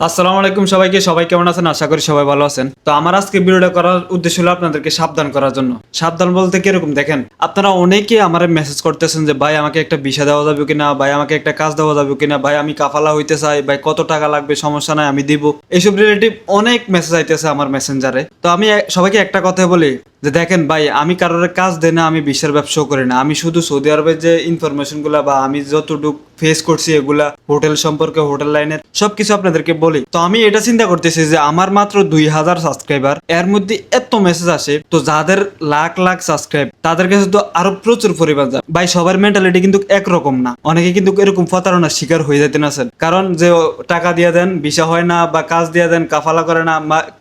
আসসালামু আলাইকুম সবাইকে। সবাই কেমন আছেন? আশা করি সবাই ভালো আছেন। তো আমার আজকে ভিডিওটা করার উদ্দেশ্য হলো আপনাদেরকে সাবধান করার জন্য। সাবধান বলতে কীরকম? দেখেন, আপনারা অনেকে আমার মেসেজ করতেছেন যে, ভাই, আমাকে একটা ভিসা দেওয়া যাবে কিনা? ভাই, আমাকে একটা কাজ দেওয়া যাবে কিনা? ভাই, আমি কাফালা হইতে চাই। ভাই, কত টাকা লাগবে? সমস্যা নাই, আমি দিব। এইসব রিলেটিভ অনেক মেসেজ আইতেছে আমার মেসেঞ্জারে তো আমি সবাইকে একটা কথা বলি যে দেখেন ভাই, আমি কারোর কাজ দেই না, আমি বিশ্বের ব্যবসাও করি না। আমি শুধু সৌদি আরবের যে ইনফরমেশনগুলা বা আমি যতটুকু ফেস করছি এগুলা হোটেল সম্পর্কে, হোটেল লাইনের সবকিছু আপনাদেরকে বলি। তো আমি এটা চিন্তা করতেছি যে আমার মাত্র দুই হাজার সাবস্ক্রাইবার এর মধ্যে এত মেসেজ আসে, তো যাদের লাখ লাখ সাবস্ক্রাইব তাদের কাছে তো আরও প্রচুর পরিমাণ যায়। ভাই, সবার মেন্টালিটি কিন্তু একরকম না। অনেকে কিন্তু এরকম প্রতারণার শিকার হয়ে যেতেন আছেন কারণ যে টাকা দিয়ে দেন ভিসা হয় না বা কাজ দিয়ে দেন, কাফালা করে না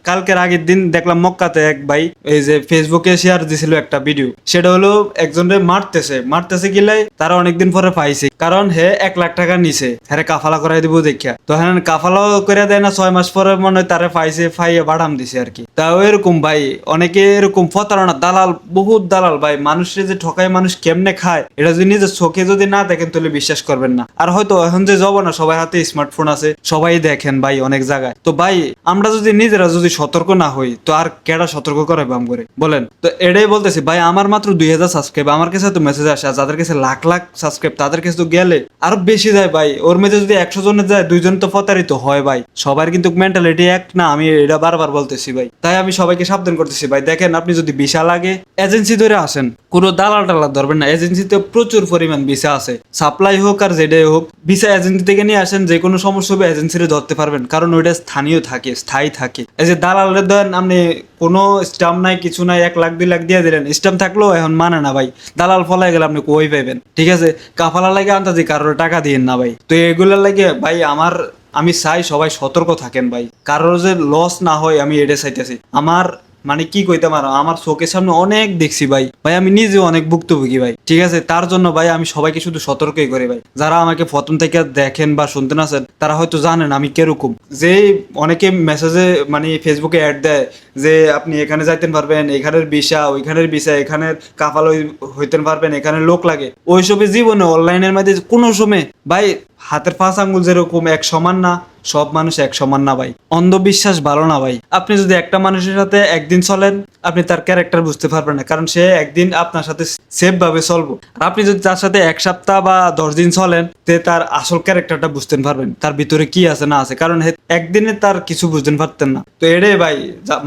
কালকের আগের দিন দেখলাম মক্কাতে এক ভাই, এই যে ফেসবুকে শেয়ার দিছিল একটা ভিডিও সেটা হলো একজনের মারতেছে। মারতেছে গিলাই তারা অনেকদিন পরে পাইছে। কারণ হে এক লাখ টাকা নিছে। হ্যাঁ কাফালা করাই দিব দেখিয়া। তো হ্যাঁ কাফালাও করে দেয় না, ছয় মাস পরে মনে হয় তারে পাইছে ফাইয়ে বাড়াম দিছে আর কি। তাও এরকম ভাই, অনেকে এরকম প্রতারণা দালাল, বহুত দালাল ভাই। মানুষের যে ঠকায় মানুষ কেমনে খায়, এটা যদি নিজের চোখে যদি না দেখেন, তাহলে বিশ্বাস করবেন না। আর হয়তো এখন যে যাব না সবাই হাতে স্মার্টফোন আছে, সবাই দেখেন ভাই অনেক জায়গায়। তো ভাই, আমরা যদি নিজেরা যদি সতর্ক না হই, তো আর কেডা সতর্ক করে বাম করে? বলেন। তো এটাই বলতেছি, ভাই, আমার মাত্র দুই হাজার সাবস্ক্রাইব আমার কাছে তো মেসেজ আসে যাদের কাছে লাখ লাখ সাবস্ক্রাইব তাদের কাছে তো গেলে আরও বেশি যায় ভাই। ওর মধ্যে যদি একশো জনের যায়, দুইজন তো প্রতারিত হয় ভাই। সবার কিন্তু মেন্টালিটি এক না, আমি এটা বারবার বলতেছি ভাই। তাই আমি সবাইকে সাবধান করতেছি ভাই। দেখেন, আপনি যদি ভিসা লাগে এজেন্সি ধরে আসেন। কোনো দালাল টালাল ধরবেন না। এজেন্সিতে প্রচুর পরিমাণ ভিসা আছে। সাপ্লাই হোক আর যেটাই হোক, ভিসা এজেন্সি থেকে নিয়ে আসেন যে কোনো সমস্যা হবে এজেন্সিরে ধরতে পারবেন। কারণ ওইটা স্থানীয় থাকে, স্থায়ী থাকে। এই যে দালালের দেন আপনি কোনো স্টাম্প নাই, কিছু নাই, এক লাখ, দুই লাখ দিয়ে দিলেন। স্টাম্প থাকলেও এখন মানে না ভাই। দালাল ফলাই গেলে আপনি কই পাইবেন? ঠিক আছে? কাফালা লাগে আন্তাজি কারোর টাকা দিয়েন না ভাই। তো এগুলোর লাগে ভাই আমার, আমি চাই সবাই সতর্ক থাকেন ভাই। কারোর যে লস না হয় আমি এটা চাইতেছি। আমার মানে কি কইতে পারো আমার চোখের সামনে অনেক দেখছি ভাই। ভাই, আমি নিজেও অনেক ভুক্তভোগী ভাই। ঠিক আছে? তার জন্য ভাই, আমি সবাইকে শুধু সতর্কই করি ভাই। যারা আমাকে প্রথম থেকে দেখেন বা শুনতেন আছেন, তারা হয়তো জানেন আমি কীরকম। যে অনেকে মেসেজে মানে ফেসবুকে অ্যাড দেয় যে, আপনি এখানে যাইতেন পারবেন, এখানের বিষা ওইখানের বিষা এখানের হই- হইতেন পারবেন, এখানে লোক লাগে। ওইসবের জীবনে অনলাইনের মধ্যে কোনো সময় ভাই, হাতের পাঁচ আঙ্গুল যেরকম, এক সমান না। সব মানুষ এক সমান না ভাই। অন্ধবিশ্বাস ভালো না ভাই। আপনি যদি একটা মানুষের সাথে একদিন চলেন আপনি তার ক্যারেক্টার বুঝতে পারবেন না, কারণ সে একদিন আপনার সাথে সেফ ভাবে চলবো। আর আপনি যদি তার সাথে এক সপ্তাহ বা দশ দিন চলেন, তে তার আসল ক্যারেক্টারটা বুঝতে পারবেন, তার ভিতরে কি আছে না আছে, কারণ একদিনে তার কিছু বুঝতে পারতেন না। তো এটাই ভাই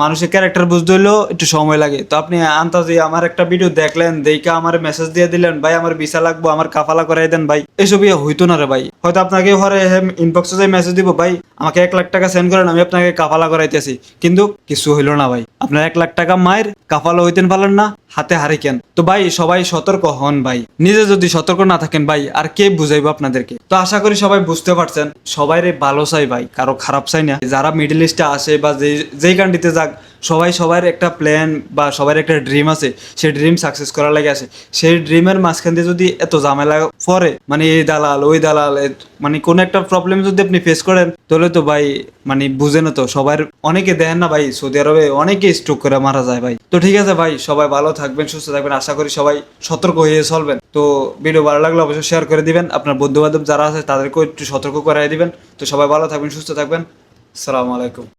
মানুষের ক্যারেক্টার বুঝতে হলেও একটু সময় লাগে। তো আপনি আন্তাজি, আমার একটা ভিডিও দেখলেন, দেখে আমার মেসেজ দিয়ে দিলেন, ভাই, আমার ভিসা লাগবো, আমার কাফালা করাই দেন ভাই। এসব ইয়ে হইতো না রে ভাই। হয়তো আপনাকে হরে ইনবক্সে মেসেজ দিব, ভাই আমাকে এক লাখ টাকা সেন্ড করেন, আমি আপনাকে কাফালা করাইতেছি। কিন্তু কিছু হইল না ভাই। আপনার এক লাখ টাকা মায়ের কাফালা হইতেন পারলেন না, হাতে হারিকেন তো ভাই, সবাই সতর্ক হন ভাই। নিজে যদি সতর্ক না থাকেন ভাই, আর কে বুঝাইবো আপনাদেরকে? তো আশা করি সবাই বুঝতে পারছেন সবাই ভালো চাই ভাই, কারও খারাপ চাই না। যারা মিডিল ইস্টে আসে বা যেই কান্ট্রিতে যাক সবাই সবার একটা প্ল্যান বা সবার একটা ড্রিম আছে, সেই ড্রিম সাকসেস করার লাগে আছে। সেই ড্রিমের মাঝখান দিয়ে যদি এত ঝামেলা পরে মানে এই দালাল, ওই দালাল মানে কোনো একটা প্রবলেম যদি আপনি ফেস করেন, তাহলে তো ভাই মানে বুঝে না তো, সবার অনেকে দেন না ভাই, সৌদি আরবে অনেকে স্ট্রোক করে মারা যায় ভাই। তো ঠিক আছে ভাই, সবাই ভালো থাকবেন, সুস্থ থাকবেন, আশা করি সবাই সতর্ক হয়ে চলবেন। তো ভিডিও ভালো লাগলে অবশ্যই শেয়ার করে দিবেন, আপনার বন্ধু বান্ধব যারা আছে, তাদেরকেও একটু সতর্ক করাই দিবেন। তো সবাই ভালো থাকবেন, সুস্থ থাকবেন। আসসালামু আলাইকুম।